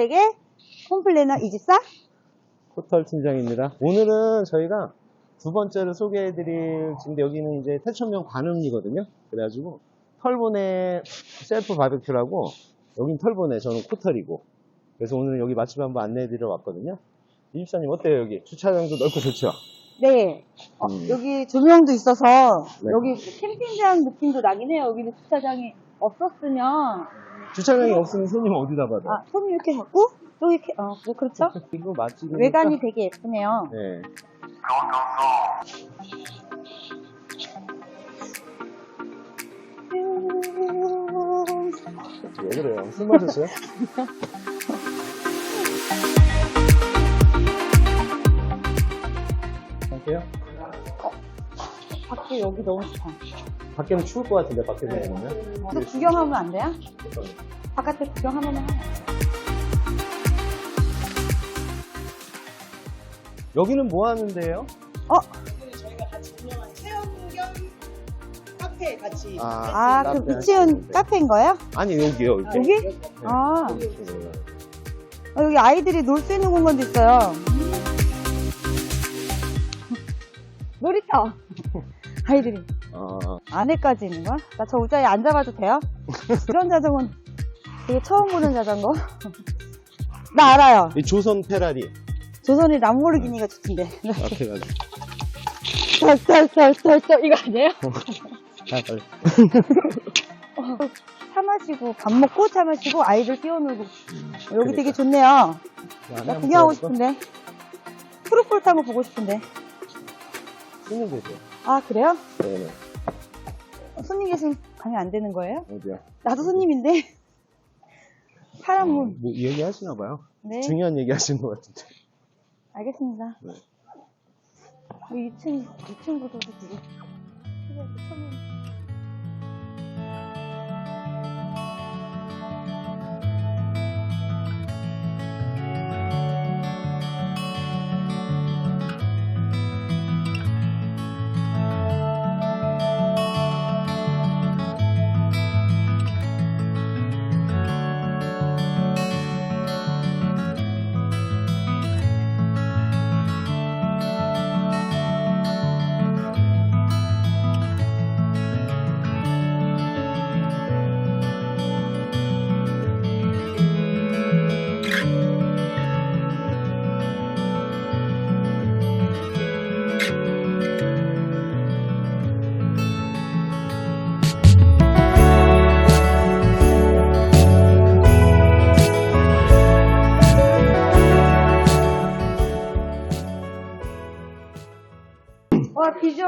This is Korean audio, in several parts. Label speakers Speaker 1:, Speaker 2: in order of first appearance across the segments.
Speaker 1: 주택의 홈플래너 이집사?
Speaker 2: 코털 팀장입니다. 오늘은 저희가 두 번째로 소개해드릴, 지금 여기는 이제 태천명 관음이거든요. 그래가지고 털보네 셀프 바베큐라고, 여긴 털보네, 저는 코털이고. 그래서 오늘 여기 맛집 한번 안내해드리러 왔거든요. 이집사님 어때요, 여기? 주차장도 넓고 좋죠?
Speaker 1: 네. 어,
Speaker 2: 음.
Speaker 1: 여기 조명도 있어서
Speaker 2: 네.
Speaker 1: 여기 캠핑장 느낌도 나긴 해요. 여기는 주차장이 없었으면
Speaker 2: 주차장이 없으면 손님 어디다 받아?
Speaker 1: 아, 손 이렇게 잡고 여기 이렇게 어, 뭐 그렇죠?
Speaker 2: 이거 맛집이니까.
Speaker 1: 외관이 되게 예쁘네요.
Speaker 2: 네. 왜 그래요? 술 마셨어요? 갈게요.
Speaker 1: 밖에 여기 너무 좋다.
Speaker 2: 밖에는 추울 것 같은데, 밖에서 보면.
Speaker 1: 또 구경하면 안 돼요? 바깥에 구경하면 하나.
Speaker 2: 여기는 뭐 하는데요?
Speaker 1: 어?
Speaker 3: 저희가 같이 운영한 체험 겸 카페 같이
Speaker 1: 아, 그
Speaker 2: 카페
Speaker 1: 미치은
Speaker 2: 하시는데.
Speaker 1: 카페인 거예요?
Speaker 2: 아니, 여기요, 여기.
Speaker 1: 여기?
Speaker 2: 네.
Speaker 1: 아,
Speaker 2: 네.
Speaker 1: 어, 여기 아이들이 놀 수 있는 공간도 있어요. 놀이터. 아이들이
Speaker 2: 아,
Speaker 1: 안에까지 있는 거야? 나 저 의자에 앉아봐도 돼요? 이런 자전거는 되게 처음 보는 자전거. 나 알아요.
Speaker 2: 이 조선 페라리.
Speaker 1: 조선의 람보르기니가 좋던데.
Speaker 2: 앞에 가지고.
Speaker 1: 썰썰썰썰썰 이거 아니에요?
Speaker 2: 아, 빨리.
Speaker 1: 차 마시고 밥 먹고 차 마시고 아이들 뛰어놀고 여기
Speaker 2: 그러니까.
Speaker 1: 되게 좋네요. 나 구경하고? 싶은데 푸르푸르 탄거 보고 싶은데.
Speaker 2: 쓰면 되죠.
Speaker 1: 아 그래요?
Speaker 2: 네네.
Speaker 1: 손님 계신 가면 안 되는 거예요?
Speaker 2: 어디야?
Speaker 1: 나도 손님인데. 사람
Speaker 2: 어,
Speaker 1: 문.
Speaker 2: 뭐 얘기 하시나 봐요.
Speaker 1: 네.
Speaker 2: 중요한 얘기 하시는 것 같은데.
Speaker 1: 알겠습니다.
Speaker 2: 네.
Speaker 1: 2층 2층 구조도 되게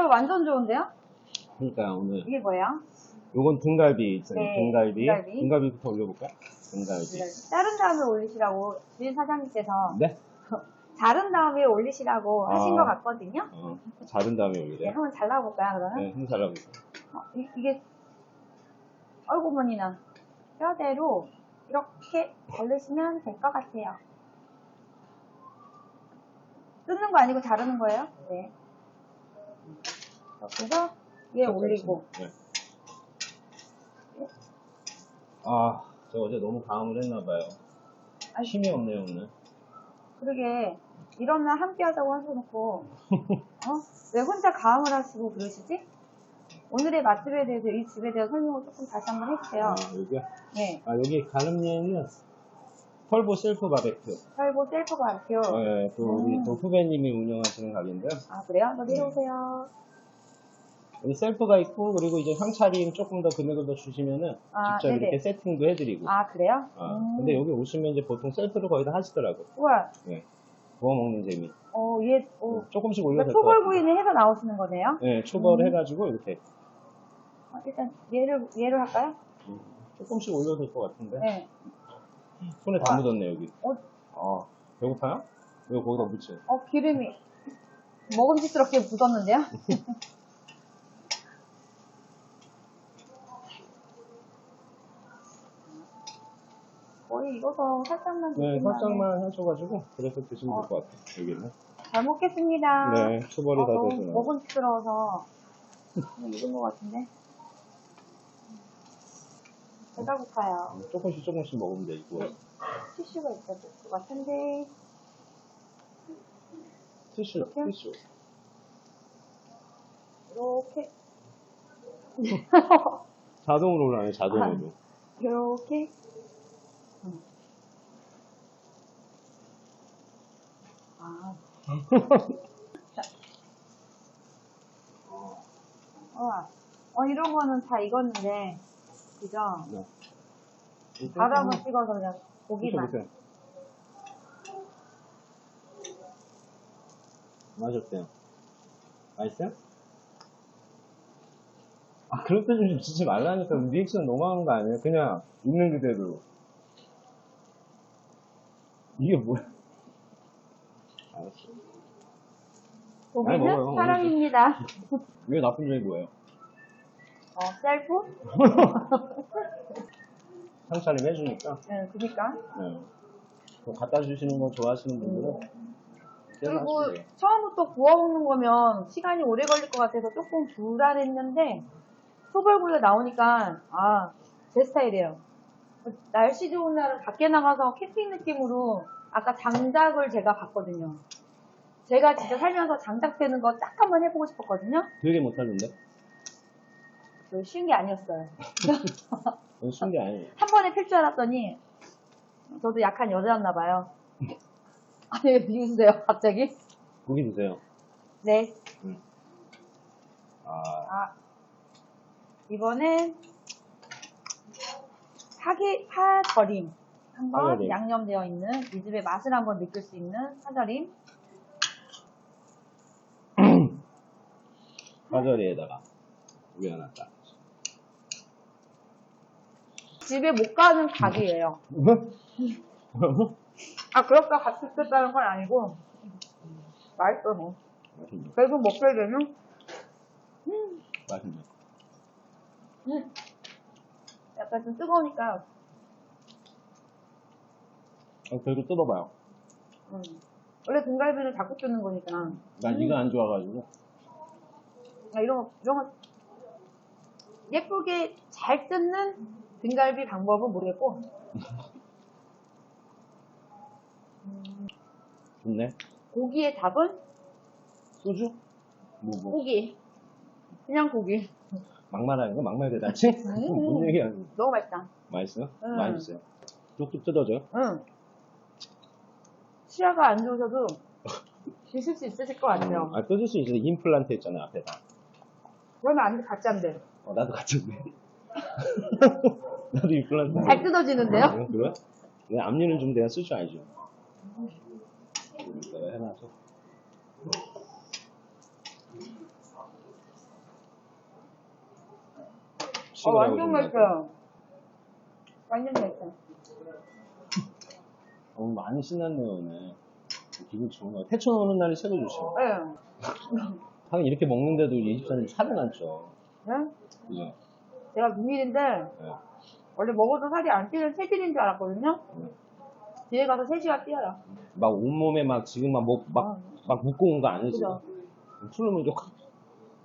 Speaker 1: 비주얼 완전 좋은데요?
Speaker 2: 그러니까 오늘
Speaker 1: 이게 뭐예요?
Speaker 2: 요건 등갈비 있잖아요.
Speaker 1: 네,
Speaker 2: 등갈비.
Speaker 1: 등갈비.
Speaker 2: 등갈비부터 올려볼까요? 등갈비.
Speaker 1: 자른 다음에 올리시라고 주인 사장님께서
Speaker 2: 네?
Speaker 1: 자른 다음에 올리시라고 하신
Speaker 2: 아.
Speaker 1: 것 같거든요.
Speaker 2: 어, 자른 다음에
Speaker 1: 네,
Speaker 2: 올리래요.
Speaker 1: 한번 잘라볼까요 그러면?
Speaker 2: 네, 한번 잘라보세요.
Speaker 1: 어, 이, 이게 아이고 머니나 뼈대로 이렇게 자르시면 될 것 같아요. 뜯는 거 아니고 자르는 거예요? 네. 그래서 얘 올리고
Speaker 2: 네. 아, 저 어제 너무 강음을 했나봐요.
Speaker 1: 아이.
Speaker 2: 힘이 없네요, 오늘.
Speaker 1: 그러게 이런 날 함께 하자고 하셔놓고 어? 왜 혼자 가음을 하시고 그러시지? 오늘의 맛집에 대해서 이 집에 대해서 설명을 조금 다시 한번 해주세요.
Speaker 2: 아, 여기요?
Speaker 1: 네.
Speaker 2: 아, 여기 가름리에는 펄보 셀프 바베큐.
Speaker 1: 설보 셀프 가르쳐.
Speaker 2: 네, 또 우리
Speaker 1: 음.
Speaker 2: 또 후배님이 운영하시는 가게인데요.
Speaker 1: 아 그래요? 너 내려오세요.
Speaker 2: 여기 셀프가 있고, 그리고 이제 상차림 조금 더 금액을 더 주시면은
Speaker 1: 아,
Speaker 2: 직접
Speaker 1: 네네.
Speaker 2: 이렇게 세팅도 해드리고.
Speaker 1: 아 그래요?
Speaker 2: 아,
Speaker 1: 음.
Speaker 2: 근데 여기 오시면 이제 보통 셀프를 거의 다 하시더라고.
Speaker 1: 우와.
Speaker 2: 네. 구워 먹는 재미.
Speaker 1: 어, 얘, 어,
Speaker 2: 조금씩 올려도
Speaker 1: 그러니까
Speaker 2: 같아요.
Speaker 1: 초벌 구이는 해서 나오시는 거네요?
Speaker 2: 네, 초벌을
Speaker 1: 음.
Speaker 2: 해가지고 이렇게
Speaker 1: 어, 일단 얘를, 얘를 할까요?
Speaker 2: 조금씩 올려도 될 것 같은데.
Speaker 1: 네.
Speaker 2: 손에 다 묻었네, 여기.
Speaker 1: 어,
Speaker 2: 아, 배고파요? 이거 거기다 묻지.
Speaker 1: 어, 기름이 먹음직스럽게 묻었는데요? 익어서 살짝만
Speaker 2: 네, 살짝만 하셔가지고, 그래서 드시면
Speaker 1: 어.
Speaker 2: 될것 같아요, 여기는.
Speaker 1: 잘 먹겠습니다.
Speaker 2: 네, 초벌이
Speaker 1: 어,
Speaker 2: 다
Speaker 1: 너무. 먹음직스러워서 좀 익은 것 같은데. 배가 고파요.
Speaker 2: 조금씩 조금씩 먹으면 돼, 이거.
Speaker 1: 네. 티슈가 있어야 될 것 같은데.
Speaker 2: 티슈,
Speaker 1: 이렇게?
Speaker 2: 티슈.
Speaker 1: 이렇게.
Speaker 2: 자동으로 올라가네, 자동으로.
Speaker 1: 이렇게. 아. 와. 어, 이런 거는 다 익었는데, 그죠?
Speaker 2: 네.
Speaker 1: 바로 한번 찍어서 그냥 고기만.
Speaker 2: 보세요. 맛있대요. 맛있어요? 아, 그럴 때좀 지지 말라니까 리액션 너무 하는 거 아니에요? 그냥 있는 그대로. 이게 뭐야? 알았어.
Speaker 1: 고기는
Speaker 2: 먹어요.
Speaker 1: 사랑입니다.
Speaker 2: 왜 나쁜 점이 뭐예요?
Speaker 1: 어, 셀프?
Speaker 2: 상차림 해주니까.
Speaker 1: 네, 그니까.
Speaker 2: 네. 뭐 갖다 주시는 거 좋아하시는 분들은 계속
Speaker 1: 그리고. 처음부터 구워 먹는 거면 시간이 오래 걸릴 것 같아서 조금 불안했는데 소벌구이가 나오니까 아 제 스타일이에요. 날씨 좋은 날은 밖에 나가서 캠핑 느낌으로 아까 장작을 제가 봤거든요. 제가 진짜 살면서 장작 패는 거 딱 한번 해보고 싶었거든요.
Speaker 2: 되게 못하는데?
Speaker 1: 그 쉬운 게 아니었어요.
Speaker 2: 그건 쉬운 게 아니에요.
Speaker 1: 한 번에 필 줄 알았더니 저도 약한 여자였나 봐요. 아니 왜 비웃으세요 갑자기?
Speaker 2: 고기 드세요.
Speaker 1: 네.
Speaker 2: 아,
Speaker 1: 아, 이번엔 파기, 파절임. 한번
Speaker 2: 파절임.
Speaker 1: 양념되어 있는 이 집의 맛을 한번 느낄 수 있는 파절임.
Speaker 2: 하나 딱.
Speaker 1: 집에 못 가는 닭이에요. 아, 그렇게 같이 쓰다는 건 아니고, 맛있어, 뭐.
Speaker 2: 맛있네.
Speaker 1: 결국 먹게 되면,
Speaker 2: 맛있네.
Speaker 1: 음, 약간 좀 뜨거우니까,
Speaker 2: 아, 그래도 뜯어봐요.
Speaker 1: 음. 원래 등갈비는 닭국 주는 거니까.
Speaker 2: 난 이가 안 좋아가지고.
Speaker 1: 아, 이런 거, 이런 거, 예쁘게 잘 뜯는 등갈비 방법은 모르겠고,
Speaker 2: 좋네.
Speaker 1: 고기의 답은
Speaker 2: 소주? 뭐, 뭐.
Speaker 1: 고기. 그냥 고기.
Speaker 2: 막말하는 거? 막말 대단치?
Speaker 1: 음.
Speaker 2: 뭔 얘기하는 거?
Speaker 1: 너무 맛있다.
Speaker 2: 맛있어요?
Speaker 1: 음.
Speaker 2: 맛있어요. 쪽쪽 뜯어줘요?
Speaker 1: 응. 치아가 안 좋으셔도 드실 수 있으실 것 같아요.
Speaker 2: 아, 뜯을 수 있어요. 임플란트 있잖아요, 앞에다.
Speaker 1: 그러면 안 돼, 돼.
Speaker 2: 어, 나도 같은데. 나도 임플란트.
Speaker 1: 잘 뜯어지는데요?
Speaker 2: 어, 그래? 내 앞니는 좀 내가 쓸 줄 알죠. 내가 해놔서.
Speaker 1: 어, 완전 맛있어요. 완전 맛있어요.
Speaker 2: 어, 많이 신났네요, 오늘. 기분 좋은 거. 태초 오는 날이 최고 좋죠.
Speaker 1: 네.
Speaker 2: 하긴 이렇게 먹는데도 이 집사님 살이 많죠.
Speaker 1: 네?
Speaker 2: 그죠?
Speaker 1: 제가 비밀인데,
Speaker 2: 네.
Speaker 1: 원래 먹어도 살이 안 찌는 체질인 줄 알았거든요?
Speaker 2: 네.
Speaker 1: 뒤에 가서 3시간 뛰어요.
Speaker 2: 막 온몸에 막 지금 막, 목, 막, 막 묶고 온거 아니죠?
Speaker 1: 그죠?
Speaker 2: 풀으면 이렇게 확.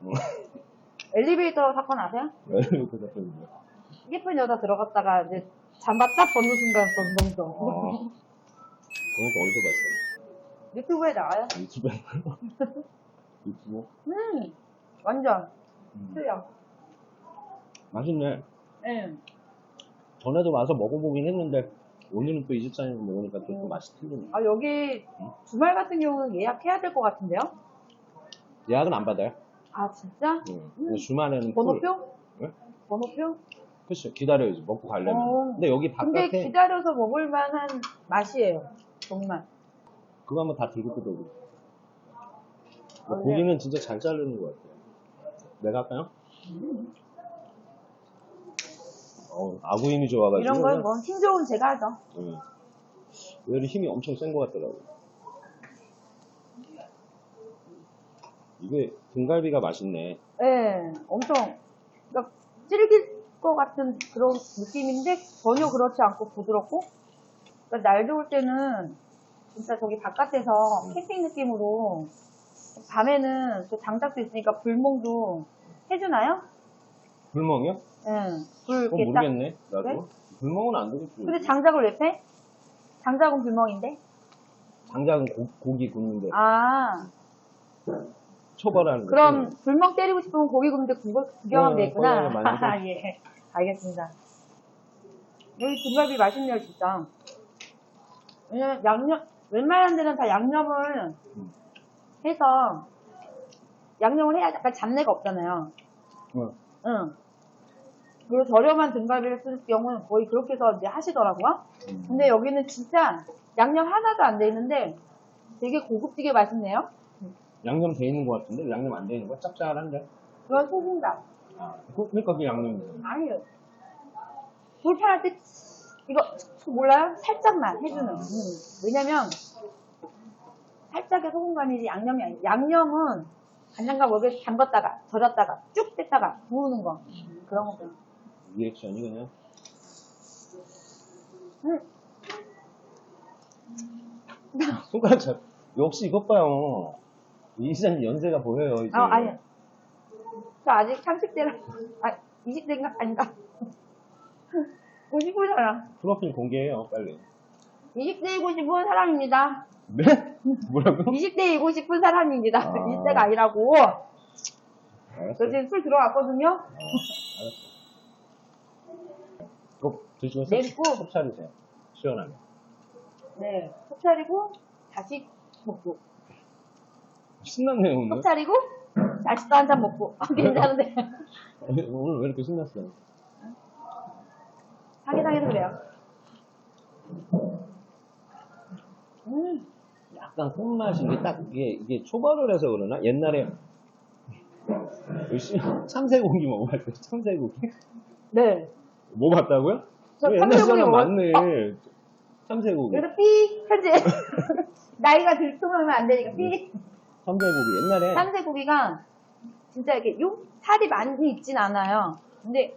Speaker 1: 엘리베이터 사건 아세요?
Speaker 2: 이렇게 잡혀있는 거.
Speaker 1: 예쁜 여자 들어갔다가 이제 잠바 딱 벗는 순간 덩덩덩.
Speaker 2: 어. 그런 거 어디서 봤어요?
Speaker 1: 유튜브에 나와요.
Speaker 2: 유튜브에. 유튜브?
Speaker 1: 음, 완전
Speaker 2: 음.
Speaker 1: 틀려.
Speaker 2: 맛있네.
Speaker 1: 네.
Speaker 2: 전에도 와서 먹어보긴 했는데, 오늘은 또 이 집사님 먹으니까 또, 또
Speaker 1: 음.
Speaker 2: 맛이 틀리네.
Speaker 1: 아, 여기 주말 같은 경우는 예약해야 될 것 같은데요?
Speaker 2: 예약은 안 받아요.
Speaker 1: 아, 진짜?
Speaker 2: 응. 근데 주말에는 풀.
Speaker 1: 번호표?
Speaker 2: 네?
Speaker 1: 번호표?
Speaker 2: 그치, 기다려야지, 먹고 가려면.
Speaker 1: 어.
Speaker 2: 근데 여기
Speaker 1: 근데
Speaker 2: 바깥에
Speaker 1: 기다려서 먹을 만한 맛이에요. 정말.
Speaker 2: 그거 한번 다 들고 뜯어보.
Speaker 1: 아, 네.
Speaker 2: 고기는 진짜 잘 자르는 것 같아요. 내가 할까요? 어, 아구 힘이 좋아가지고.
Speaker 1: 이런 건 뭐 힘 좋은 제가 하죠.
Speaker 2: 응. 의외로 힘이 엄청 센 것 같더라고. 이게 등갈비가 맛있네.
Speaker 1: 예, 엄청, 그러니까 질길 것 같은 그런 느낌인데 전혀 그렇지 않고 부드럽고, 그러니까 날 좋을 때는 진짜 저기 바깥에서 캠핑 느낌으로 밤에는 또 장작도 있으니까 불멍도 해주나요?
Speaker 2: 불멍이요?
Speaker 1: 응. 불
Speaker 2: 그건
Speaker 1: 이렇게 딱.
Speaker 2: 모르겠네. 나도.
Speaker 1: 그래?
Speaker 2: 불멍은 안 되겠지.
Speaker 1: 근데 장작을 왜 패? 장작은 불멍인데?
Speaker 2: 장작은 고, 기 굽는데
Speaker 1: 아,
Speaker 2: 초벌하는 거.
Speaker 1: 그럼 불멍 때리고 싶으면 고기 굽는데 구경하면
Speaker 2: 네,
Speaker 1: 되겠구나.
Speaker 2: 거기에 많이
Speaker 1: 아, 예. 알겠습니다. 여기 등갈비 맛있네요, 진짜. 왜냐면 양념, 웬만한 데는 다 양념을
Speaker 2: 음.
Speaker 1: 해서, 양념을 해야 약간 잡내가 없잖아요.
Speaker 2: 응.
Speaker 1: 응. 그리고 저렴한 등갈비를 쓸 경우는 거의 그렇게 해서 이제 하시더라고요.
Speaker 2: 음.
Speaker 1: 근데 여기는 진짜 양념 하나도 안 돼 있는데 되게 고급지게 맛있네요.
Speaker 2: 양념 돼 있는 것 같은데 양념 안 돼 있는 거야? 짭짤한데?
Speaker 1: 그건 소금다.
Speaker 2: 아, 그- 그러니까 그 양념이잖아.
Speaker 1: 아니요. 불판할 때 이거 몰라요? 살짝만 해주는. 음. 왜냐면 살짝의 소금 간이지 양념이 아니에요. 양념은 간장과 먹에 담갔다가 절였다가 쭉 뺐다가 부으는 거 그런 거.
Speaker 2: 리액션이 그냥.
Speaker 1: 음.
Speaker 2: 손가락 잡. 역시 이것 봐요. 이 시장님 연세가 보여요 이제.
Speaker 1: 아 아니. 저 아직 30대라. 아 20대인가 아닌가? 59살.
Speaker 2: 프로필 공개해요 빨리.
Speaker 1: 20대이고 싶은 사람입니다.
Speaker 2: 네? 뭐라고?
Speaker 1: 20대이고 싶은 사람입니다.
Speaker 2: 아.
Speaker 1: 20대가 아니라고.
Speaker 2: 알았어.
Speaker 1: 저 지금 술 들어갔거든요.
Speaker 2: 꼭 드시고 속,
Speaker 1: 맵고.
Speaker 2: 속 차리세요. 시원하게.
Speaker 1: 네. 속 차리고 다시 먹고.
Speaker 2: 신났네요 오늘.
Speaker 1: 속 차리고 다시 또 한 잔 먹고. 아, 괜찮은데.
Speaker 2: 오늘 왜 이렇게 신났어요?
Speaker 1: 사기당해서 그래요. 음.
Speaker 2: 약간 콩맛이 이게 딱 이게 이게 초벌을 해서 그러나 옛날에 열심히 참새고기 먹어봤어요. 참새고기
Speaker 1: 네.
Speaker 2: 먹어봤다고요?
Speaker 1: 저
Speaker 2: 옛날
Speaker 1: 참새고기
Speaker 2: 사람
Speaker 1: 먹었-
Speaker 2: 맞네. 참새고기.
Speaker 1: 그래서 삐 현재 나이가 들통하면 안 되니까 삐.
Speaker 2: 참새고기 옛날에
Speaker 1: 삼색고기가 진짜 이렇게 요 살이 많이 있진 않아요. 근데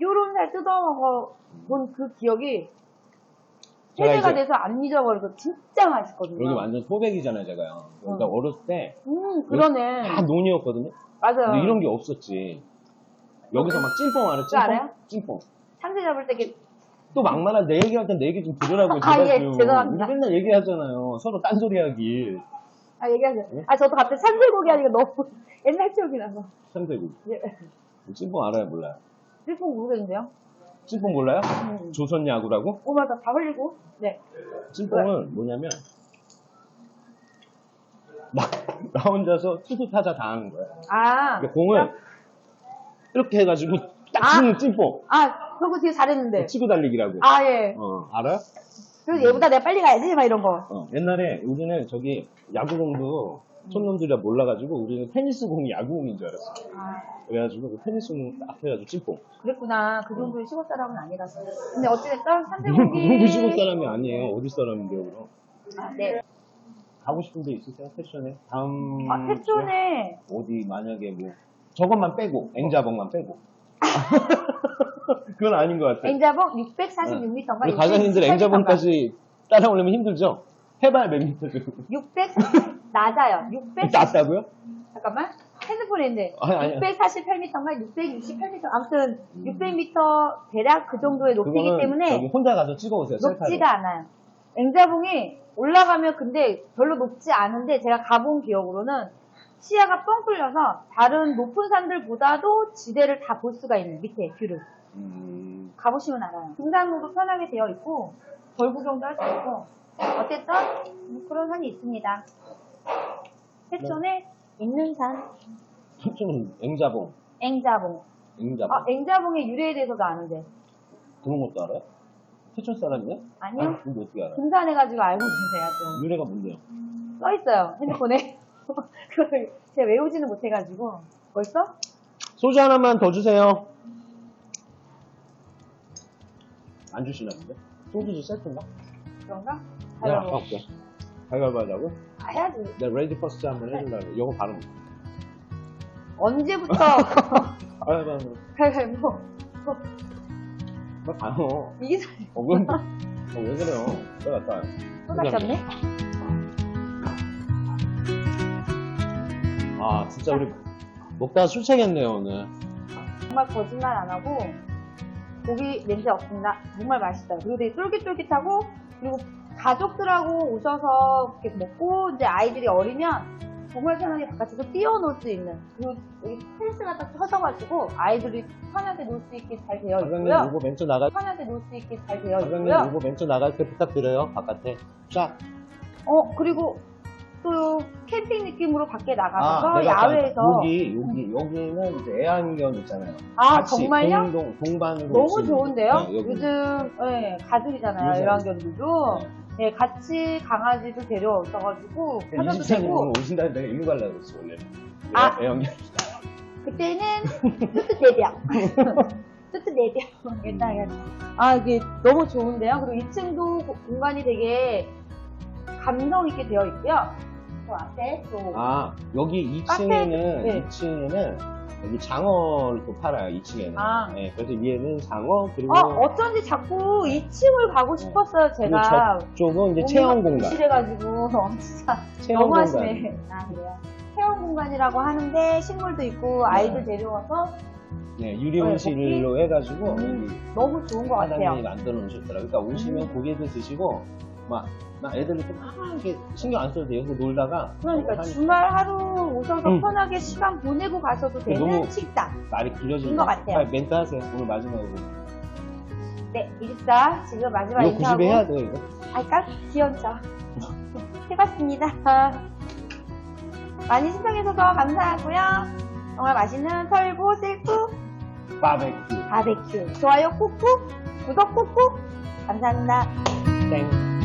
Speaker 1: 요런 살 뜯어 먹어 본 그 기억이 세대가 돼서 안 잊어버려서 진짜 맛있거든요.
Speaker 2: 여기 완전 소백이잖아요, 제가요. 그러니까
Speaker 1: 응.
Speaker 2: 어렸을 때다
Speaker 1: 음, 그러네.
Speaker 2: 논이었거든요.
Speaker 1: 맞아요.
Speaker 2: 근데 이런 게 없었지. 여기서 막 찐뽕 알아? 찐뽕?
Speaker 1: 알아요?
Speaker 2: 찐뽕.
Speaker 1: 참새 잡을 때 이렇게
Speaker 2: 또 막말한 내 얘기할 땐 내 얘기 좀 들으라고요.
Speaker 1: 아,
Speaker 2: 제발
Speaker 1: 예,
Speaker 2: 좀.
Speaker 1: 죄송합니다.
Speaker 2: 우리 맨날 얘기하잖아요. 서로 딴소리 하기.
Speaker 1: 아 얘기하세요.
Speaker 2: 네?
Speaker 1: 아 저도 갑자기 참새고기 하니까 너무 옛날 추억이 나서.
Speaker 2: 참새고기.
Speaker 1: 예.
Speaker 2: 찐뽕 알아요, 몰라요?
Speaker 1: 슬픈 모르겠는데요.
Speaker 2: 찐뽕 몰라요?
Speaker 1: 음.
Speaker 2: 조선 야구라고?
Speaker 1: 오 맞아 다 흘리고. 네.
Speaker 2: 찐뽕은 뭐냐면 나, 나 혼자서 투수 타자 다 하는 거야.
Speaker 1: 아.
Speaker 2: 그러니까 공을 이렇게 해가지고 딱
Speaker 1: 아.
Speaker 2: 치는 찐뽕.
Speaker 1: 아 그거 되게 잘했는데.
Speaker 2: 치고 달리기라고.
Speaker 1: 아 예.
Speaker 2: 어, 알아?
Speaker 1: 그래서 얘보다 내가 빨리 가야지 막 이런 거.
Speaker 2: 어, 옛날에 우리는 저기 야구공도 촌놈들이라 몰라가지고 우리는 테니스공이 야구공인 줄 알았어.
Speaker 1: 아.
Speaker 2: 그래가지고 그 테니스공 딱 해가지고 찐뽕.
Speaker 1: 그랬구나. 그 정도의 시골 사람은 아니라서. 근데 어찌됐든
Speaker 2: 누구
Speaker 1: 삼대고기.
Speaker 2: 시골 사람이 아니에요. 어디 사람인데요, 그럼?
Speaker 1: 아, 네.
Speaker 2: 가고 싶은 데 있으세요? 패션에? 다음.
Speaker 1: 아,
Speaker 2: 주에? 어디, 만약에 뭐. 저것만 빼고, 앵자봉만 빼고. 그건 아닌 것 같아.
Speaker 1: 앵자봉 646m인가?
Speaker 2: 우리 과장님들 앵자봉까지 따라오려면 힘들죠? 해봐야 몇 미터죠?
Speaker 1: 600 낮아요. 600
Speaker 2: 낮다고요?
Speaker 1: 잠깐만 핸드폰에 있는데
Speaker 2: 아니, 아니.
Speaker 1: 688m인가 668m 아무튼 600m 대략 그 정도의 높이기
Speaker 2: 그거는
Speaker 1: 때문에
Speaker 2: 저기 혼자 가서 찍어오세요, 셀카로.
Speaker 1: 높지가 않아요. 앵자봉이 올라가면 근데 별로 높지 않은데 제가 가본 기억으로는 시야가 뻥 뚫려서 다른 높은 산들보다도 지대를 다 볼 수가 있는 밑에 뷰를
Speaker 2: 음,
Speaker 1: 가보시면 알아요. 등산로도 편하게 되어 있고 덜 구경도 할 수 있고 어쨌든 뭐 그런 산이 있습니다. 태촌에 있는
Speaker 2: 산좀 앵자봉.
Speaker 1: 앵자봉.
Speaker 2: 앵자봉.
Speaker 1: 아 앵자봉의 유래에 대해서도 아는데
Speaker 2: 그런 것도 알아요? 태촌 사람이야?
Speaker 1: 아니요.
Speaker 2: 아니, 근데 어떻게 알아?
Speaker 1: 등산해가지고 알고 있으세요 좀.
Speaker 2: 유래가 뭔데요?
Speaker 1: 써 있어요 핸드폰에. 그걸 제가 외우지는 못해가지고 벌써?
Speaker 2: 소주 하나만 더 주세요. 안 주시나 본데? 소주도 세트인가?
Speaker 1: 그런가?
Speaker 2: 내가
Speaker 1: 가위바위보.
Speaker 2: 아까 올게. 가위바위보 하자고?
Speaker 1: 아, 해야지.
Speaker 2: 내가 레이디 퍼스트 한번 해주려고. 이거 발음.
Speaker 1: 언제부터
Speaker 2: 가위바위보.
Speaker 1: 가위바위보.
Speaker 2: 나 가요.
Speaker 1: 이게 사-
Speaker 2: 어, 왜, 어, 왜 그래요? 갔다 와요.
Speaker 1: 또 낚였네?
Speaker 2: 아, 진짜 우리 먹다가 술 취하겠네요, 오늘.
Speaker 1: 정말 거짓말 안 하고 고기 냄새 없습니다. 정말 맛있어요. 그리고 되게 쫄깃쫄깃하고 그리고 가족들하고 오셔서 이렇게 먹고 이제 아이들이 어리면 정말 편하게 바깥에서 뛰어놀 수 있는 그리고 여기 펜스가 딱 쳐져가지고 아이들이 편하게 놀 수 있게 잘 되어
Speaker 2: 사장님
Speaker 1: 있고요.
Speaker 2: 요거 멘트 나갈
Speaker 1: 편하게 놀 수 있게 잘 되어
Speaker 2: 사장님
Speaker 1: 있고요.
Speaker 2: 요거 멘트 나갈 때 부탁드려요 바깥에
Speaker 1: 쫙어 그리고 또 캠핑 느낌으로 밖에 나가서
Speaker 2: 아, 내가
Speaker 1: 야외에서
Speaker 2: 여기 여기 여기는 이제 애완견 있잖아요
Speaker 1: 아
Speaker 2: 같이
Speaker 1: 정말요?
Speaker 2: 동동, 동반으로
Speaker 1: 너무
Speaker 2: 있으면
Speaker 1: 좋은데요?
Speaker 2: 네, 여기.
Speaker 1: 요즘 예, 가족이잖아요
Speaker 2: 요즘.
Speaker 1: 애완견들도
Speaker 2: 네.
Speaker 1: 예, 같이 강아지도 데려오셔가지고
Speaker 2: 이
Speaker 1: 찾아도
Speaker 2: 집사님
Speaker 1: 되고
Speaker 2: 오늘 오신다는 데가 이거 가려고 그랬어 원래
Speaker 1: 아.
Speaker 2: 애완견
Speaker 1: 그때는 뚜뚜 네병 뚜뚜 네병 일단 해가지고. 아 이게 너무 좋은데요? 그리고 2층도 공간이 되게 감성 있게 되어 있고요 저 앞에 또
Speaker 2: 아 여기
Speaker 1: 카페,
Speaker 2: 2층에는
Speaker 1: 네.
Speaker 2: 2층에는 여기 장어를 또 팔아요 2층에는
Speaker 1: 아.
Speaker 2: 네, 그래서 위에는 장어 그리고
Speaker 1: 어, 어쩐지 자꾸 2층을 가고 싶었어요,
Speaker 2: 그리고
Speaker 1: 제가.
Speaker 2: 저쪽은 이제 체험 공간
Speaker 1: 실해가지고 진짜
Speaker 2: 체험
Speaker 1: 너무하시네. 아, 그래요. 체험 공간이라고 하는데 식물도 있고 아이들 데려와서
Speaker 2: 네, 유리온실로 해가지고
Speaker 1: 음,
Speaker 2: 여기
Speaker 1: 너무 좋은 것
Speaker 2: 사장님이
Speaker 1: 같아요.
Speaker 2: 만들어 놓으셨더라고요. 그러니까 오시면
Speaker 1: 음.
Speaker 2: 고기도 드시고 막, 막 애들이 또막 이렇게 신경 안 써도 돼요. 여기서 놀다가
Speaker 1: 그러니까 주말 하루 오셔서
Speaker 2: 음.
Speaker 1: 편하게 시간 보내고 가셔도 되는 식당.
Speaker 2: 말이 길어지는
Speaker 1: 것 같아요.
Speaker 2: 멘트 하세요. 오늘 마지막으로.
Speaker 1: 네, 24 지금 마지막
Speaker 2: 이거
Speaker 1: 인사하고
Speaker 2: 90에 해야 돼요, 이거.
Speaker 1: 아 까 귀여운죠. 해봤습니다. 많이 신청해주셔서 감사하고요. 정말 맛있는 털보 셀프
Speaker 2: 바베큐.
Speaker 1: 바베큐. 좋아요 꾹꾹, 구독 꾹꾹. 감사합니다.
Speaker 2: 땡.